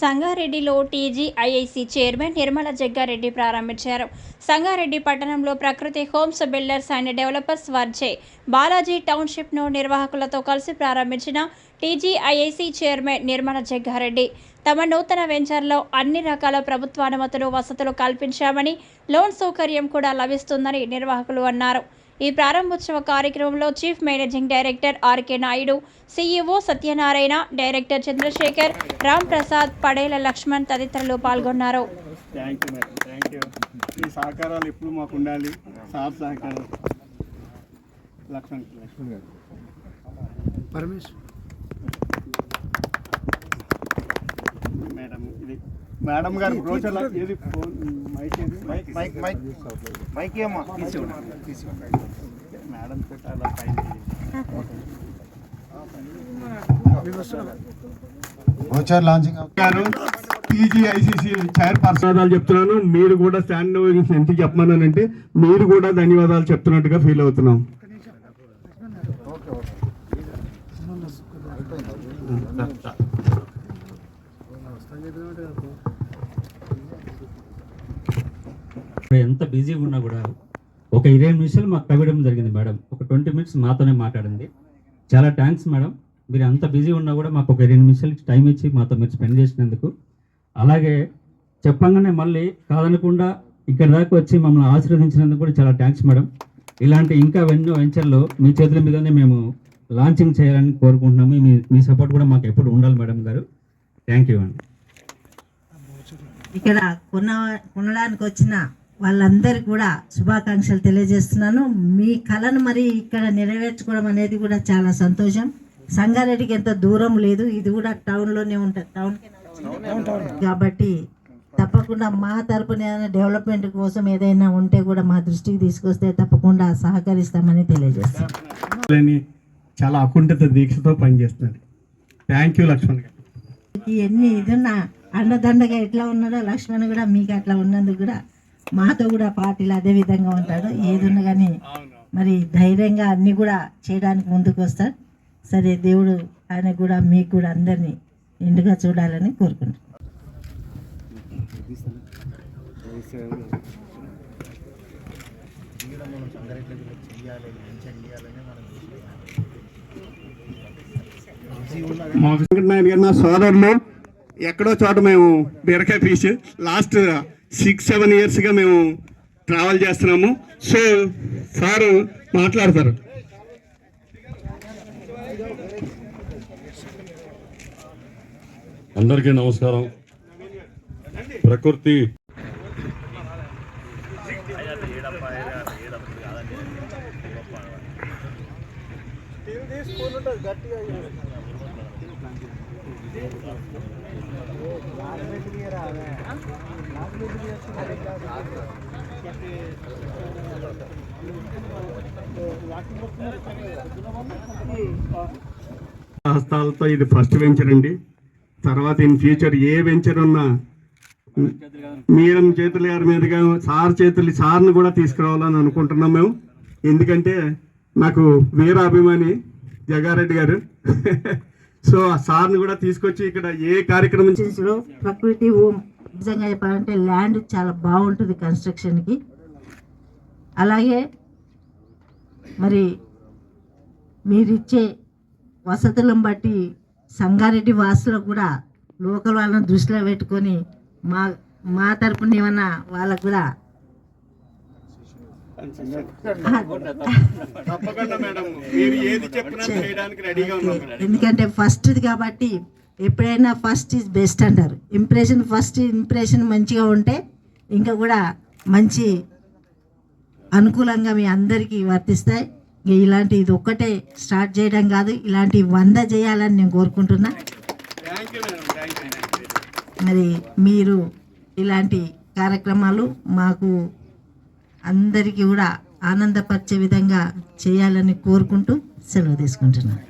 సంగారెడ్డిలో TGIIC chairman Nirmala Jaggareddy ప్రారంభించారు. సంగారెడ్డి పట్టణంలో Prakruthi homes builders and developers వారిచే బాలాజీ టౌన్షిప్ను నిర్వాహకులతో కలిసి ప్రారంభించిన టీజీఐఐసి చైర్మన్ నిర్మల జగ్గారెడ్డి. తమ నూతన వెంచర్లో అన్ని రకాల ప్రభుత్వ అనుమతులు వసతులు కల్పించామని లోన్ సౌకర్యం కూడా లభిస్తుందని నిర్వాహకులు అన్నారు. ఈ ప్రారంభోత్సవ కార్యక్రమంలో chief managing director RK Naidu CEO Satyanarayana director Chandrasekhar Ram Prasad Padela Laxman తదితరులు పాల్గొన్నారు. Thank you madam thank you ఈ సహకారాలు ఎప్పుడు మాకు ఉండాలి? సార్ సహకారం. లక్ష్మణ్. లక్ష్మణ్ గారు పరమేశ్ మేడం ఇది మేడం గారు బ్రోచర్ ఏది ఫోన్ మైక్ ఏది? Mic mic mic mic. ఏమో తీసుకోండి మేడం తోటి అలా పైన వచ్చారు లాంచింగ్ గారు టీజీఐసీసీ చైర్పర్సన్. ధన్యవాదాలు చెప్తున్నాను. మీరు కూడా స్టాండ్ గురించి ఎందుకు చెప్పమన్నానంటే మీరు కూడా ధన్యవాదాలు చెప్తున్నట్టుగా ఫీల్ అవుతున్నాం. ఎంత బిజీగా ఉన్నా కూడా ఒక ఇరవై నిమిషాలు మాకు కవియడం జరిగింది మేడం. ఒక ట్వంటీ మినిట్స్ మాతోనే మాట్లాడింది. చాలా థ్యాంక్స్ మేడం. మీరు అంత బిజీ ఉన్నా కూడా మాకు ఒక ఇరవై నిమిషాలు టైం ఇచ్చి మాతో మీరు స్పెండ్ చేసినందుకు. అలాగే చెప్పంగానే మళ్ళీ కాదనకుండా ఇక్కడ దాకా వచ్చి మమ్మల్ని ఆశీర్వదించినందుకు కూడా చాలా థ్యాంక్స్ మేడం. ఇలాంటి ఇంకా ఎన్నో వెంచర్లు మీ చేతుల మీదనే మేము లాంచింగ్ చేయాలని కోరుకుంటున్నాము. మీ మీ సపోర్ట్ కూడా మాకు ఎప్పుడు ఉండాలి మేడం గారు. థ్యాంక్ యూ అండి. ఇక్కడ కొన్న కొనడానికి వచ్చిన వాళ్ళందరికీ కూడా శుభాకాంక్షలు తెలియజేస్తున్నాను. మీ కళను మరి ఇక్కడ నెరవేర్చుకోవడం అనేది కూడా చాలా సంతోషం. సంగారెడ్డికి ఎంత దూరం లేదు. ఇది కూడా టౌన్లోనే ఉంటుంది. టౌన్ కాబట్టి తప్పకుండా మా తరపున ఏదైనా డెవలప్మెంట్ కోసం ఏదైనా ఉంటే కూడా మా దృష్టికి తీసుకొస్తే తప్పకుండా సహకరిస్తామని తెలియజేస్తాం అని చాలా అకుంఠిత దీక్షతో పనిచేస్తున్నారు. థ్యాంక్ యూ లక్ష్మణ్ గారు. ఈ ఎన్ని ఇదున్న అండదండగా ఎట్లా ఉన్నాడో లక్ష్మణ్ కూడా మీకు అట్లా ఉన్నందుకు కూడా మాతో కూడా పార్టీలు అదే విధంగా ఉంటాడు. ఏదున్నా కానీ మరి ధైర్యంగా అన్ని కూడా చేయడానికి ముందుకు వస్తాడు. సరే దేవుడు ఆయన కూడా మీకు కూడా అందరినీ నిండుగా చూడాలని కోరుకుంటున్నాను మా వెంకటనాయుడు గారు నా సోదరులు ఎక్కడో చోట మేము బీరకాయ ఫిష్ లాస్ట్ సిక్స్ సెవెన్ ఇయర్స్గా మేము ట్రావెల్ చేస్తున్నాము. సో సారు మాట్లాడతారు. అందరికీ నమస్కారం. ప్రకృతి హస్తాలతో ఇది ఫస్ట్ వెంచర్ అండి. తర్వాత ఇన్ ఫ్యూచర్ ఏ వెంచర్ ఉన్నా మీరం చేతుల గారి మీదుగా సార్ చేతులు సార్ని కూడా తీసుకురావాలని అనుకుంటున్నాం మేము. ఎందుకంటే నాకు వీర అభిమాని జగారెడ్డి గారు. సో ఆ సార్ని కూడా తీసుకొచ్చి ఇక్కడ ఏ కార్యక్రమం చే- ప్రకృతి హోమ్ నిజంగా చెప్పాలంటే ల్యాండ్ చాలా బాగుంటుంది కన్స్ట్రక్షన్కి. అలాగే మరి మీరిచ్చే వసతులను బట్టి సంగారెడ్డి వాసులకు కూడా లోకల్ వాళ్ళని దృష్టిలో పెట్టుకొని మా మా తరపున ఏమన్నా వాళ్ళకు కూడా తప్పకుండా మేడం మీరు ఏది చెప్పినా చేయడానికి రెడీగా ఉన్నాం మేడం ఎందుకంటే ఫస్ట్ది కాబట్టి ఎప్పుడైనా ఫస్ట్ ఈజ్ బెస్ట్ అంటారు. ఇంప్రెషన్ ఫస్ట్ ఇంప్రెషన్ మంచిగా ఉంటే ఇంకా కూడా మంచి అనుకూలంగా మీ అందరికీ వర్తిస్తాయి. ఇక ఇలాంటి ఇది ఒక్కటే స్టార్ట్ చేయడం కాదు ఇలాంటి వంద చేయాలని నేను కోరుకుంటున్నా. మరి మీరు ఇలాంటి కార్యక్రమాలు మాకు అందరికీ కూడా ఆనందపరిచే విధంగా చేయాలని కోరుకుంటూ సెలవు తీసుకుంటున్నాను.